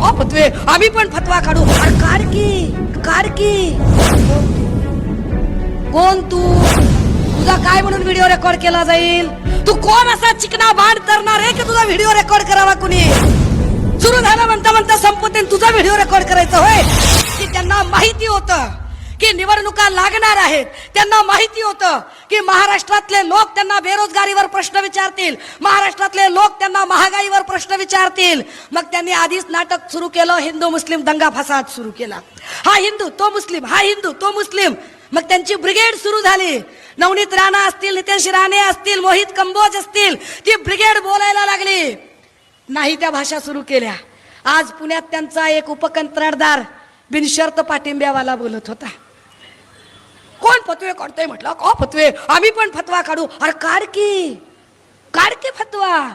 का फतवे आम्ही पण फतवा काढू. अरे कारकी की कोण तू? तुझा काय म्हणून व्हिडिओ रेकॉर्ड केला जाईल? तू कोण असा चिकना बाण करणार आहे की तुझा व्हिडिओ रेकॉर्ड करावा कुणी? सुरू झालं म्हणता म्हणता संपत्तीने तुझा व्हिडिओ रेकॉर्ड करायचा होय. की त्यांना माहिती होतं. की निवडणुका लागणार आहेत. त्यांना माहिती होतं की महाराष्ट्रातले लोक त्यांना बेरोजगारीवर प्रश्न विचारतील. महाराष्ट्रातले लोक त्यांना महागाईवर प्रश्न विचारतील. मग त्यांनी आधीच नाटक सुरू केलं हिंदू मुस्लिम दंगा फसाद सुरू केला. हा हिंदू तो मुस्लिम हा हिंदू तो मुस्लिम. मग त्यांची ब्रिगेड सुरू झाली. नवनीत राणा असतील नितेश राणे असतील मोहित कंबोज असतील ती ब्रिगेड बोलायला लागली. नाही त्या भाषा सुरू केल्या. आज पुण्यात त्यांचा एक उपकंत्राटदार बिनशर्त पाठिंब्यावाला बोलत होता. पण फतवे काढतोय म्हटलं का फतवे? आम्ही पण फतवा काढू. अरे काढ की काढ की फतवा.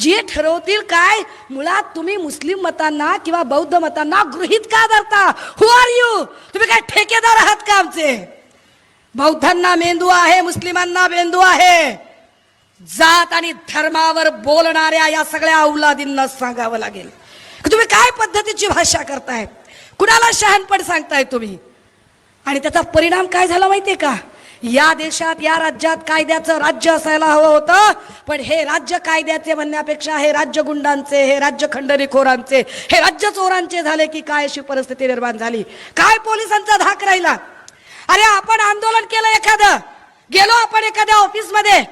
जे ठरवतील काय मुळात तुम्ही मुस्लिम मतांना किंवा बौद्ध मतांना गृहित का धरता? हु आर यू तुम्ही काय ठेकेदार आहात का आमचे? बौद्धांना मेंदू आहे मुस्लिमांना मेंदू आहे. जात आणि धर्मावर बोलणाऱ्या या सगळ्या औलादींना सांगावं लागेल. तुम्ही काय पद्धतीची भाषा करताय? कुणाला शहाणपण सांगताय तुम्ही? आणि त्याचा परिणाम काय झाला माहितीये का? या देशात या राज्यात कायद्याचं राज्य असायला हवं होतं. पण हे राज्य कायद्याचे म्हणण्यापेक्षा हे राज्य गुंडांचे हे राज्य खंडणीखोरांचे हे राज्य चोरांचे झाले की काय अशी परिस्थिती निर्माण झाली. काय पोलिसांचा धाक राहिला? अरे आपण आंदोलन केलं एखादं. गेलो आपण एखाद्या ऑफिसमध्ये.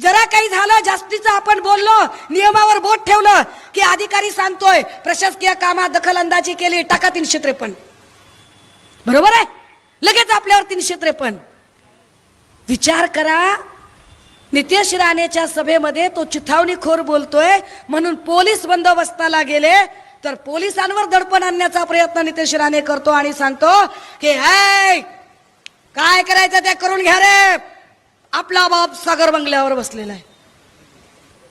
जरा काही झालं जास्तीचं आपण बोललो नियमावर बोट ठेवलं की अधिकारी सांगतोय प्रशासकीय कामात दखल अंदाजी केली टाका तीनशे त्रेपन्न. बरोबर आहे? आपल्यावर तीनशे त्रेपन्न विचार करा. नितेश राणेच्या सभेमध्ये तो चिथावणीखोर बोलतोय म्हणून पोलीस बंदोबस्ताला गेले तर पोलिसांवर दडपण आणण्याचा प्रयत्न नितेश राणे करतो आणि सांगतो की हाय काय करायचं ते करून घ्या रे. आपला बाप सागर बंगल्यावर बसलेला आहे.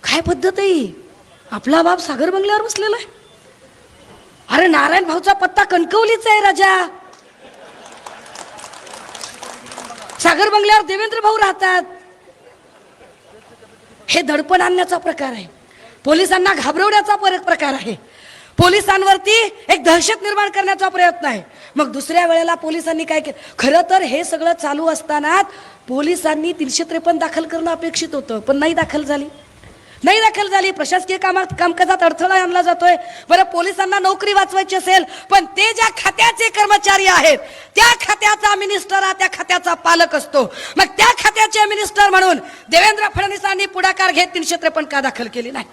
काय पद्धत आहे आपला बाप सागर बंगल्यावर बसलेला आहे? अरे नारायण भाऊचा पत्ता कणकवलीचा आहे राजा. सागर बंगल्यावर देवेंद्र भाऊ राहतात. हे दडपण आणण्याचा प्रकार आहे. पोलिसांना घाबरवण्याचा पर- प्रकार आहे. पोलिसांवरती एक दहशत निर्माण करण्याचा प्रयत्न आहे. मग दुसऱ्या वेळेला पोलिसांनी काय केलं? खरं तर हे सगळं चालू असताना पोलिसांनी तीनशे त्रेपन्न दाखल करणं अपेक्षित होतं पण नाही दाखल झाली. नाही दाखल झाली. प्रशासकीय कामात कामकाजात अडथळा आणला जातोय. बरं पोलिसांना नोकरी वाचवायची असेल पण ते ज्या खात्याचे कर्मचारी आहेत त्या खात्याचा मिनिस्टर हा त्या खात्याचा पालक असतो. मग त्या खात्याचे मिनिस्टर म्हणून देवेंद्र फडणवीसांनी पुढाकार घेत तीनशे त्रेपन्न का दाखल केली नाही?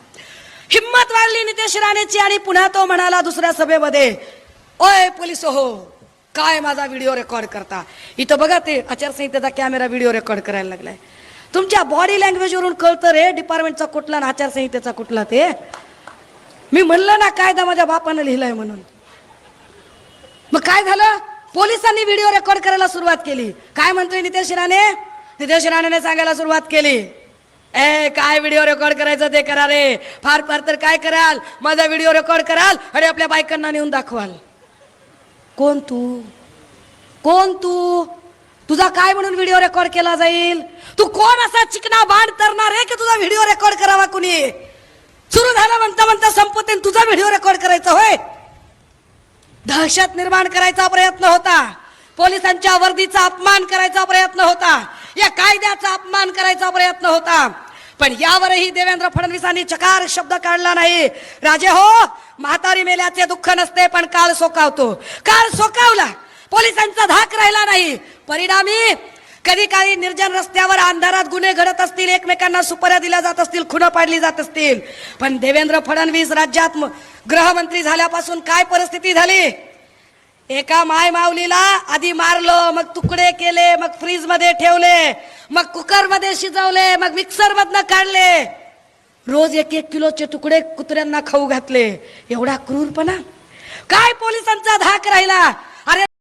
हिंमत वाढली नितेश राणेची आणि पुन्हा तो म्हणाला दुसऱ्या सभेमध्ये ओय पोलीस हो काय माझा व्हिडिओ रेकॉर्ड करता? इथं बघा ते आचारसंहितेचा कॅमेरा व्हिडिओ रेकॉर्ड करायला लागलाय. तुमच्या बॉडी लँग्वेजवरून कळतं रे डिपार्टमेंटचा कुठला आणि आचारसंहितेचा कुठला ते. मी म्हणलं ना कायदा माझ्या बापानं लिहिलाय म्हणून. मग काय झालं? पोलिसांनी व्हिडिओ रेकॉर्ड करायला सुरुवात केली. काय म्हणतोय नितेश राणे? नितेश राणेने सांगायला सुरुवात केली. ए काय व्हिडिओ रेकॉर्ड करायचं ते करा रे. फार फार तर काय कराल? माझा व्हिडिओ रेकॉर्ड कराल आणि आपल्या बायकांना नेऊन दाखवाल. कोण तू? कोण तू? तुझा काय म्हणून व्हिडिओ रेकॉर्ड केला जाईल? तू कोण असा चिकना बाण करणार आहे की तुझा व्हिडिओ रेकॉर्ड करावा कुणी? सुरू झालं म्हणता म्हणता संपते तुझा व्हिडिओ रेकॉर्ड करायचा होय? दहशत निर्माण करायचा प्रयत्न होता. पोलिसांच्या वर्दीचा अपमान करायचा प्रयत्न होता. या कायद्याचा अपमान करायचा प्रयत्न होता. पण यावरही देवेंद्र फडणवीसांनी चकार शब्द काढला नाही. राजे हो म्हातारी मेल्याचे दुःख नसते पण काळ सोकावतो. काळ सोकावला. पोलिसांचा धाक राहिला नाही. परिणामी कधी काही निर्जन रस्त्यावर अंधारात गुन्हे घडत असतील एकमेकांना सुपाऱ्या दिल्या जात असतील खुणं पाडली जात असतील. पण देवेंद्र फडणवीस राज्यात गृहमंत्री झाल्यापासून काय परिस्थिती झाली? एका माय माऊलीला आधी मारलं मग तुकडे केले मग फ्रीजमध्ये ठेवले मग कुकरमध्ये शिजवले मग मिक्सर मधनं काढले. रोज एक एक किलोचे तुकडे कुत्र्यांना खाऊ घातले. एवढा क्रूरपणा? काय पोलिसांचा धाक राहिला?